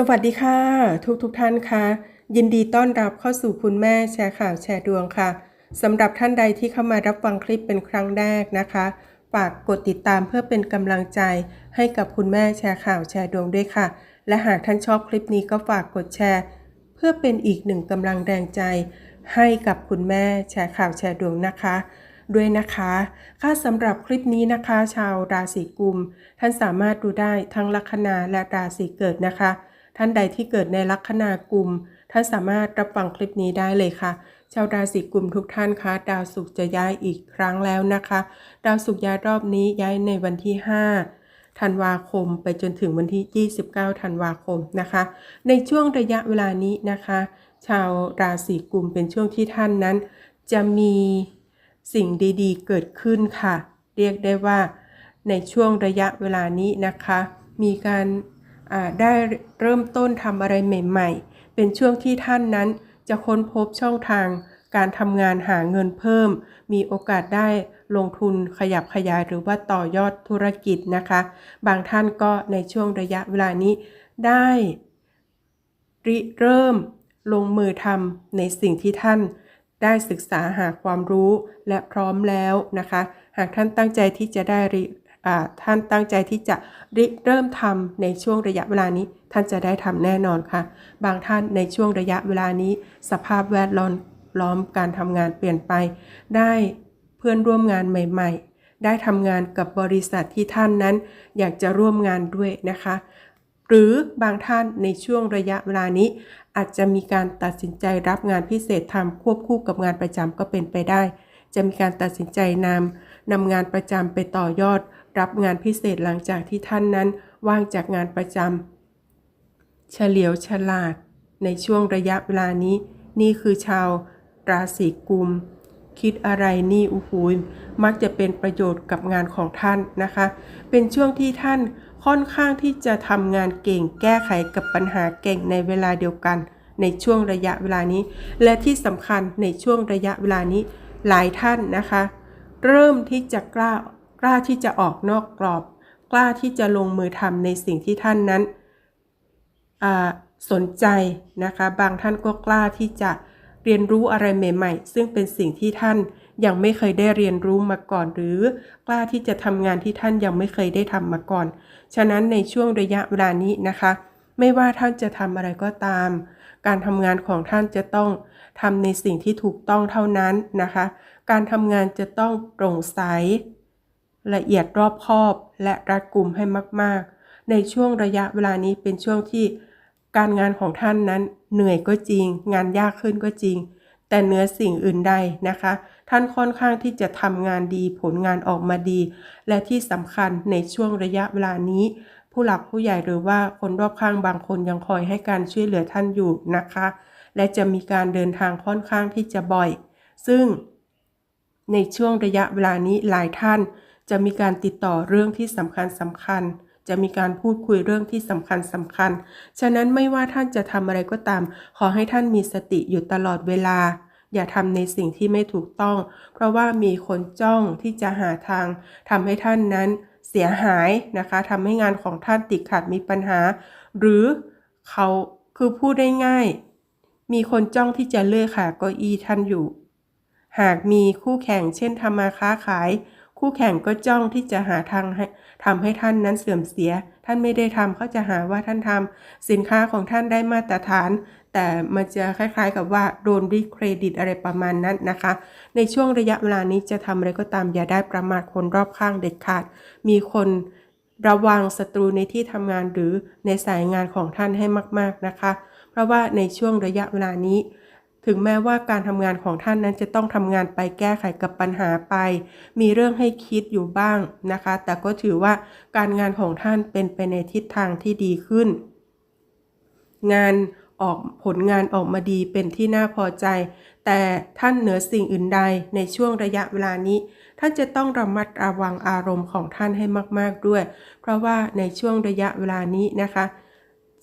สวัสดีค่ะ ทุกทุกท่านค่ะ ยินดีต้อนรับเข้าสู่คุณแม่แชร์ข่าวแชร์ดวงค่ะสำหรับท่านใดที่เข้ามารับฟังคลิปเป็นครั้งแรกนะคะฝากกดติดตามเพื่อเป็นกำลังใจให้กับคุณแม่แชร์ข่าวแชร์ดวงด้วยค่ะ และหากท่านชอบคลิปนี้ก็ฝากกดแชร์ เพื่อเป็นอีกหนึ่งกำลังแรงใจ ให้กับคุณแม่แชร์ข่าวแชร์ดวงนะคะด้วยนะคะค่ะสำหรับคลิปนี้นะคะ ชาวราศีกุม ท่านสามารถดูได้ทั้งลัคนาและราศีเกิดนะคะ ท่านใดที่เกิดในลัคนากุม ท่านสามารถรับฟังคลิปนี้ได้เลยค่ะ ชาวราศีกุมทุกท่านคะ ดาวศุกร์จะย้ายอีกครั้งแล้วนะคะ ดาวศุกร์ย้ายรอบนี้ย้ายในวันที่ 5 ธันวาคมไปจนถึงวันที่ 29 ธันวาคมนะคะ ในช่วงระยะเวลานี้นะคะ ชาวราศีกุมเป็นช่วงที่ท่านนั้น จะมีสิ่งดีๆ เกิดขึ้นค่ะ เรียกได้ว่า ในช่วงระยะเวลานี้นะคะ มีการ ได้เริ่มต้นทำอะไรใหม่ ๆ เป็นช่วงที่ท่านนั้นจะค้นพบช่องทาง การทำงานหาเงินเพิ่ม มีโอกาสได้ลงทุนขยับขยายหรือว่าต่อยอดธุรกิจนะคะ บางท่านก็ในช่วงระยะเวลานี้ได้ริเริ่มลงมือทำในสิ่งที่ท่านได้ศึกษาหาความรู้และพร้อมแล้วนะคะ หากท่านตั้งใจที่จะได้ริ ท่านตั้งใจที่จะริเริ่มทำในช่วงระยะเวลานี้ ท่านจะได้ทำแน่นอนค่ะ บางท่านในช่วงระยะเวลานี้ สภาพแวดล้อมล้อมการทำงานเปลี่ยนไป ได้เพื่อนร่วมงานใหม่ ๆ ได้ทำงานกับบริษัทที่ท่านนั้น อยากจะร่วมงานด้วยนะคะ หรือบางท่านในช่วงระยะเวลานี้ อาจจะมีการตัดสินใจรับงานพิเศษทำควบคู่กับงานประจำก็เป็นไปได้ จะมีการตัดสินใจนำนำงานประจำไปต่อยอด รับงานพิเศษหลังจากที่ท่านนั้นว่างจากงานประจำเฉลียวฉลาด ในช่วงระยะเวลานี้ นี่คือชาวราศีกุม คิดอะไรนี่อู้หูมักจะเป็นประโยชน์กับงานของท่านนะคะ เป็นช่วงที่ท่านค่อนข้างที่จะทำงานเก่ง แก้ไขกับปัญหาเก่งในเวลาเดียวกัน ในช่วงระยะเวลานี้ และที่สำคัญในช่วงระยะเวลานี้หลายท่านนะคะ เริ่มที่จะกล้า กล้าที่จะออกนอกกรอบ กล้าที่จะลงมือทำในสิ่งที่ท่านนั้นสนใจนะคะ บางท่านก็กล้าที่จะเรียนรู้อะไรใหม่ ๆ ซึ่งเป็นสิ่งที่ท่านยังไม่เคยได้เรียนรู้มาก่อน หรือกล้าที่จะทำงานที่ท่านยังไม่เคยได้ทำมาก่อน ฉะนั้นในช่วงระยะเวลานี้นะคะ ไม่ว่าท่านจะทำอะไรก็ตาม การทำงานของท่านจะต้องทำในสิ่งที่ถูกต้องเท่านั้นนะคะ การทำงานจะต้องโปร่งใส ละเอียดรอบคอบและรัดกุมให้มาก ๆ ในช่วงระยะเวลานี้เป็นช่วงที่การงานของท่านนั้นเหนื่อยก็จริง งานยากขึ้นก็จริง แต่เหนือสิ่งอื่นใดนะคะ ท่านค่อนข้างที่จะทำงานดีผลงานออกมาดี และที่สำคัญในช่วงระยะเวลานี้ ผู้หลักผู้ใหญ่หรือว่าคนรอบข้างบางคนยังคอยให้การช่วยเหลือท่านอยู่นะคะ และจะมีการเดินทางค่อนข้างที่จะบ่อย ซึ่งในช่วงระยะเวลานี้หลายท่าน จะมีการติดต่อเรื่องที่สำคัญสำคัญ จะมีการพูดคุยเรื่องที่สำคัญสำคัญ ฉะนั้นไม่ว่าท่านจะทำอะไรก็ตาม ขอให้ท่านมีสติอยู่ตลอดเวลา อย่าทำในสิ่งที่ไม่ถูกต้อง เพราะว่ามีคนจ้องที่จะหาทางทำให้ท่านนั้นเสียหายนะคะทำให้งานของท่านติดขัดมีปัญหา หรือเขาคือพูดได้ง่าย มีคนจ้องที่จะเลื่อยขาเก้าอี้ท่านอยู่ หากมีคู่แข่งเช่นทำมาค้าขาย คู่แข่งก็จ้องที่จะหาทางให้ทำให้ท่านนั้นเสื่อมเสีย ท่านไม่ได้ทำเขาจะหาว่าท่านทำสินค้าของท่านได้มาตรฐาน แต่มันจะคล้ายๆกับว่าโดนดิเครดิตอะไรประมาณนั้นนะคะ ในช่วงระยะเวลานี้จะทำอะไรก็ตามอย่าได้ประมาทคนรอบข้างเด็ดขาด มีคนระวังศัตรูในที่ทำงานหรือในสายงานของท่านให้มาก ๆนะคะ เพราะว่าในช่วงระยะเวลานี้ ถึงแม้ว่าการทำงานของท่านนั้นจะต้องทำงานไปแก้ไขกับปัญหาไป มีเรื่องให้คิดอยู่บ้างนะคะ แต่ก็ถือว่าการงานของท่านเป็นไปในทิศทางที่ดีขึ้น งานออกผลงานออกมาดีเป็นที่น่าพอใจ แต่ท่านเหนือสิ่งอื่นใดในช่วงระยะเวลานี้ ท่านจะต้องระมัดระวังอารมณ์ของท่านให้มาก ๆด้วย เพราะว่าในช่วงระยะเวลานี้นะคะ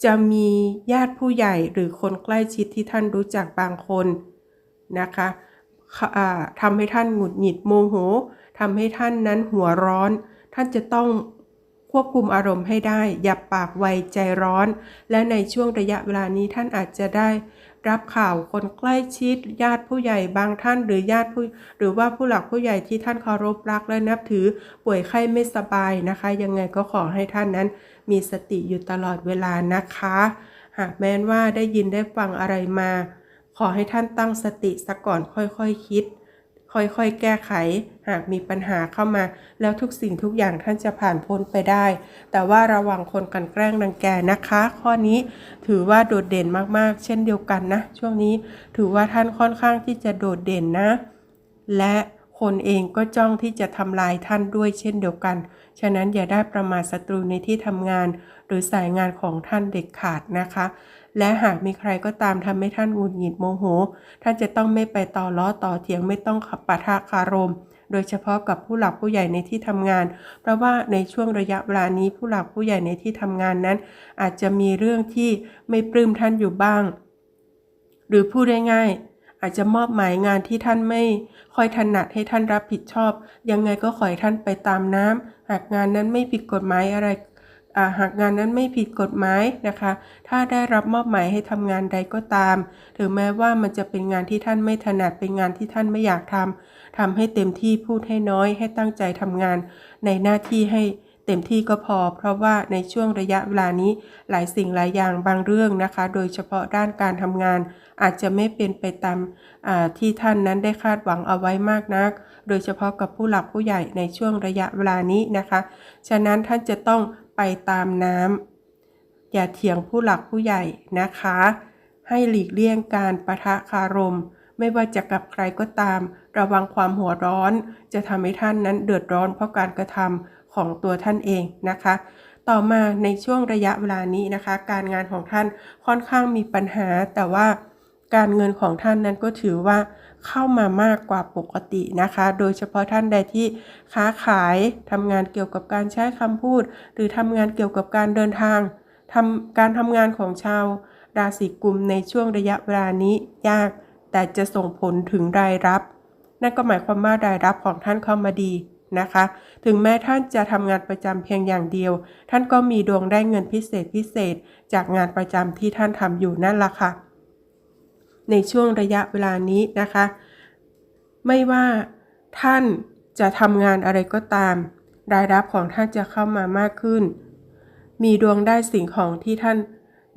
จะมีญาติผู้ใหญ่หรือคนใกล้ชิดที่ท่านรู้จักบางคนนะคะทำให้ท่านหงุดหงิดโมโหทำให้ท่านนั้นหัวร้อน ท่านจะต้องคควบคุมอารมณ์ให้ได้ อย่าปากไวใจร้อน และในช่วงระยะเวลานี้ท่านอาจจะได้ รับข่าวคนใกล้ชิด ญาติผู้ใหญ่บางท่านหรือญาติผู้หรือว่าผู้หลักผู้ใหญ่ที่ท่านเคารพรักและนับถือป่วยไข้ไม่สบายนะคะ ยังไงก็ขอให้ท่านนั้น มีสติอยู่ตลอดเวลานะคะ หากแม้นว่าได้ยินได้ฟังอะไรมา ขอให้ท่านตั้งสติซะก่อนค่อยๆคคิด ค่อยๆ แก้ไข หากมีปัญหาเข้ามา แล้วทุกสิ่งทุกอย่างท่านจะผ่านพ้นไปได้ แต่ว่าระวังคนกันแกล้งดังแกนะคะ ข้อนี้ถือว่าโดดเด่นมากๆ เช่นเดียวกันนะ ช่วงนี้ถือว่าท่านค่อนข้างที่จะโดดเด่นนะ และ คนเองก็จ้องที่จะทำลายท่านด้วยเช่นเดียวกัน ฉะนั้นอย่าได้ประมาทศัตรูในที่ทำงาน หรือสายงานของท่านเด็ดขาดนะคะ และหากมีใครก็ตามทำให้ท่านหงุดหงิดโมโห ท่านจะต้องไม่ไปต่อล้อต่อเถียงไม่ต้องขับปะทะคารมโดยเฉพาะกับผู้หลักผู้ใหญ่ในที่ทำงาน เพราะว่าในช่วงระยะเวลานี้ผู้หลักผู้ใหญ่ในที่ทำงานนั้น อาจจะมีเรื่องที่ไม่ปลื้มท่านอยู่บ้าง หรือพูดง่ายๆ อาจจะมอบหมายงานที่ท่านไม่ค่อยถนัดให้ท่านรับผิดชอบ ยังไงก็ขอให้ท่านไปตามน้ำหากงานนั้นไม่ผิดกฎหมายอะไรหากงานนั้นไม่ผิดกฎหมายนะคะ ถ้าได้รับมอบหมายให้ทำงานใดก็ตาม ถึงแม้ว่ามันจะเป็นงานที่ท่านไม่ถนัด เป็นงานที่ท่านไม่อยากทำ ทำให้เต็มที่พูดให้น้อย ให้ตั้งใจทำงานในหน้าที่ให้ เต็มที่ก็พอ เพราะว่าในช่วงระยะเวลานี้หลายสิ่งหลายอย่างบางเรื่องนะคะ โดยเฉพาะด้านการทำงาน อาจจะไม่เป็นไปตามที่ท่านนั้นได้คาดหวังเอาไว้มากนัก โดยเฉพาะกับผู้หลักผู้ใหญ่ในช่วงระยะเวลานี้นะคะ ฉะนั้นท่านจะต้องไปตามน้ำอย่าเถียงผู้หลักผู้ใหญ่นะคะ ให้หลีกเลี่ยงการประทะคารมไม่ว่าจะกับใครก็ตาม ระวังความหัวร้อน จะทำให้ท่านนั้นเดือดร้อนเพราะการกระทำ ของตัวท่านเองนะคะ ต่อมาในช่วงระยะเวลานี้นะคะ การงานของท่านค่อนข้างมีปัญหา แต่ว่าการเงินของท่านนั้นก็ถือว่าเข้ามามากกว่าปกตินะคะ โดยเฉพาะท่านใดที่ค้าขายทำงานเกี่ยวกับการใช้คำพูด หรือทำงานเกี่ยวกับการเดินทางทำการทำงานของชาวราศีกุมในช่วงระยะเวลานี้ยาก แต่จะส่งผลถึงรายรับ นั่นก็หมายความว่ารายรับของท่านเข้ามาดี นะคะ ถึงแม้ท่านจะทำงานประจำเพียงอย่างเดียว ท่านก็มีดวงได้เงินพิเศษพิเศษ จากงานประจำที่ท่านทำอยู่นั่นละค่ะ ในช่วงระยะเวลานี้นะคะ ไม่ว่าท่านจะทำงานอะไรก็ตาม รายรับของท่านจะเข้ามามากขึ้น มีดวงได้สิ่งของที่ท่าน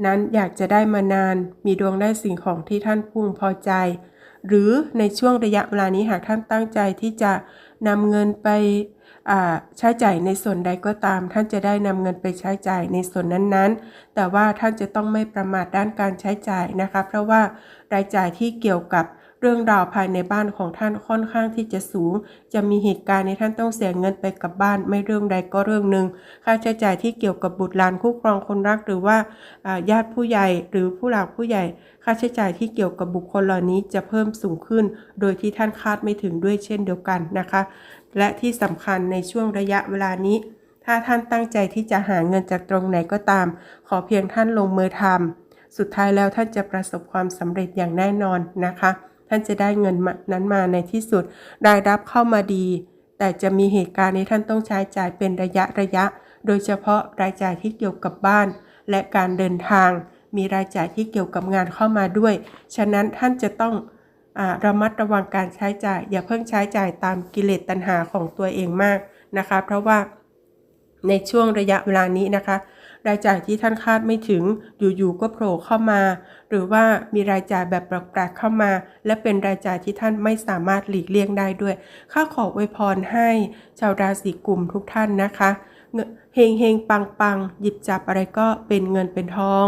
นั้นอยากจะได้มานาน มีดวงได้สิ่งของที่ท่านพุ่งพอใจ หรือในช่วงระยะเวลานี้หากท่านตั้งใจที่จะ นำเงินไปใช้จ่ายในส่วนใดก็ตาม ท่านจะได้นำเงินไปใช้จ่ายในส่วนนั้นๆ แต่ว่าท่านจะต้องไม่ประมาทด้านการใช้จ่ายนะคะ เพราะว่ารายจ่ายที่เกี่ยวกับ เรื่องราวภายในบ้านของท่านค่อนข้างที่จะสูง จะมีเหตุการณ์ในท่านต้องเสียเงินไปกับบ้าน ไม่เรื่องใดก็เรื่องหนึ่ง ค่าใช้จ่ายที่เกี่ยวกับบุตรหลานคู่ครองคนรักหรือว่าญาติผู้ใหญ่หรือผู้หลักผู้ใหญ่ ค่าใช้จ่ายที่เกี่ยวกับบุคคลเหล่านี้จะเพิ่มสูงขึ้น โดยที่ท่านคาดไม่ถึงด้วยเช่นเดียวกันนะคะ และที่สำคัญในช่วงระยะเวลานี้ ถ้าท่านตั้งใจที่จะหาเงินจากตรงไหนก็ตาม ขอเพียงท่านลงมือทำสุดท้ายแล้วท่านจะประสบความสำเร็จอย่างแน่นอนนะคะ ท่านจะได้เงินนั้นมาในที่สุด รายรับเข้ามาดี แต่จะมีเหตุการณ์ที่ท่านต้องใช้จ่ายเป็นระยะระยะ โดยเฉพาะรายจ่ายที่เกี่ยวกับบ้าน และการเดินทาง มีรายจ่ายที่เกี่ยวกับงานเข้ามาด้วย ฉะนั้นท่านจะต้องอระมัดระวังการใช้จ่าย อย่าเพิ่งใช้จ่ายตามกิเลสตัณหาของตัวเองมากนะคะ เพราะว่าในช่วงระยะเวลานี้นะคะ รายจ่ายที่ท่านคาดไม่ถึงอยู่ๆก็โผล่เข้ามา หรือว่ามีรายจ่ายแบบแปลกๆเข้ามา และเป็นรายจ่ายที่ท่านไม่สามารถหลีกเลี่ยงได้ด้วย ข้าขออวยพรให้ชาวราศีกุมทุกท่านนะคะ เฮงเฮงปังปังหยิบจับอะไรก็เป็นเงินเป็นทอง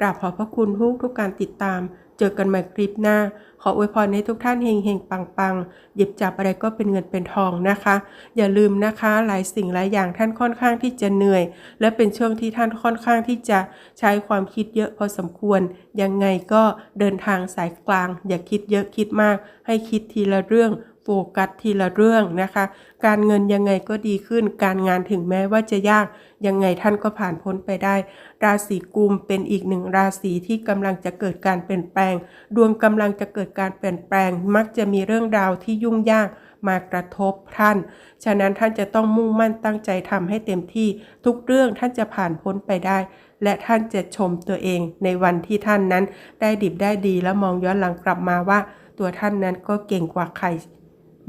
กราบขอบพระคุณทุกทุกการติดตาม เจอกันใหม่คลิปหน้า ขออวยพรให้ทุกท่านเฮงเฮงปังปังหยิบจับอะไรก็เป็นเงินเป็นทองนะคะ อย่าลืมนะคะ หลายสิ่งหลายอย่างท่านค่อนข้างที่จะเหนื่อย และเป็นช่วงที่ท่านค่อนข้างที่จะใช้ความคิดเยอะพอสมควร ยังไงก็เดินทางสายกลาง อย่าคิดเยอะคิดมาก ให้คิดทีละเรื่อง โฟกัสทีละเรื่องนะคะ การเงินยังไงก็ดีขึ้น การงานถึงแม้ว่าจะยากยังไงท่านก็ผ่านพ้นไปได้ ราศีกุมเป็นอีกหนึ่งราศีที่กำลังจะเกิดการเปลี่ยนแปลง ดวงกำลังจะเกิดการเปลี่ยนแปลง มักจะมีเรื่องราวที่ยุ่งยากมากระทบท่าน ฉะนั้นท่านจะต้องมุ่งมั่นตั้งใจทำให้เต็มที่ ทุกเรื่องท่านจะผ่านพ้นไปได้ และท่านจะชมตัวเองในวันที่ท่านนั้น ได้ดิบได้ดีแล้วมองย้อนหลังกลับมาว่า ตัวท่านนั้นก็เก่งกว่าใคร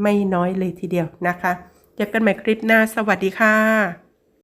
ไม่น้อยเลยทีเดียวนะคะ เจอกันใหม่คลิปหน้า สวัสดีค่ะ